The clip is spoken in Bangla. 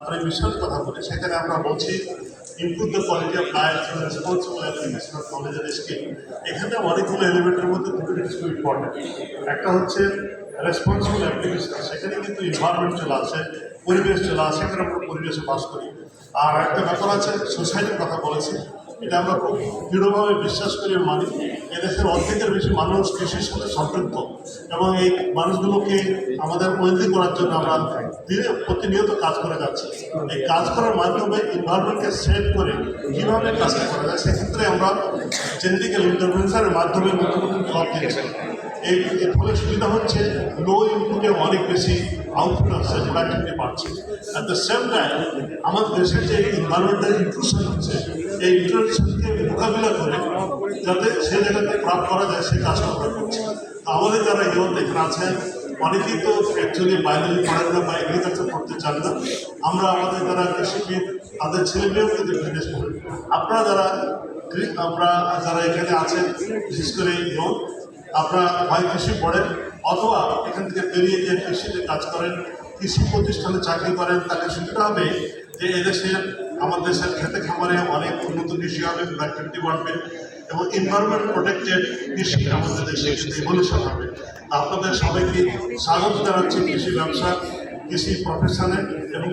আমরা বিশাল কথা বলি, সেখানে আমরা বলছি improve the quality of life responsible application of knowledge skill এখানে অনেকগুলো এলিমেন্টের মধ্যে দুটো জিনিস খুব ইম্পর্টেন্ট একটা হচ্ছে রেসপন্সিবল অ্যাপ্লিকেশন সেখানে কিন্তু ইনভারমেন্ট চলে আসে, পরিবেশ চলে আসে সেখানে আমরা পরিবেশে বাস করি। আর একটা ব্যাপার আছে সোসাইটির কথা বলেছি এটা আমরা খুব দৃঢ়ভাবে বিশ্বাস করি মানি। এদেশের অর্ধেকের বেশি মানুষ কৃষির সাথে সম্পৃক্ত এবং এই মানুষগুলোকে আমাদের ওয়েলদি করার জন্য আমরা দিনে প্রতিনিয়ত কাজ করে যাচ্ছি। এই কাজ করার মাধ্যমে এনভায়রনমেন্টকে সেভ করে কীভাবে কাজটা করা যায়, সেক্ষেত্রে আমরা জেনেটিক্যাল ইন্টারভেনশনের মাধ্যমে নতুন নতুন ফল দিচ্ছি এই, এর ফলে সুবিধা হচ্ছে লো ইনপুটে অনেক বেশি আউটপুট আসছে প্রোডাক্টিভিটি বাড়ছে অ্যাট দ্য সেম টাইম আমাদের দেশের যে এনভায়রনমেন্টাল ইনক্লুশন হচ্ছে এই ইন্টারভেনশনকে মোকাবিলা করে যাতে সে জায়গাতে প্রাপ্ত করা যায়, সে কাজটা আমরা করছি। আমাদের যারা ইয়ত এখানে আছেন অনেকেই তো অ্যাকচুয়ালি বায়োলজি পড়েন না বা এগ্রিকালচার করতে চান না। আমরা আমাদের যারা কৃষিবিদ তাদের ছেলে মেয়েও কিন্তু বিজনেস করেন আপনারা যারা আমরা যারা এখানে আছেন, বিশেষ করে ইয়ত আপনারা হয় কৃষি পড়েন, অথবা এখান থেকে বেরিয়ে যে কৃষিতে কাজ করেন, কৃষি প্রতিষ্ঠানে চাকরি করেন তাকে সুবিধা হবে যে এদেশের আমাদের দেশের খেতে খামারে অনেক উন্নত কৃষি হবে প্রোডাক্টিভিটি বাড়বে এবং এনভায়রনমেন্ট প্রোটেক্টেড কৃষি আমাদের দেশে এভলিউশন হবে। আপনাদের সবাইকে স্বাগত জানাচ্ছি কৃষি ব্যবসা কৃষি প্রফেশনে এবং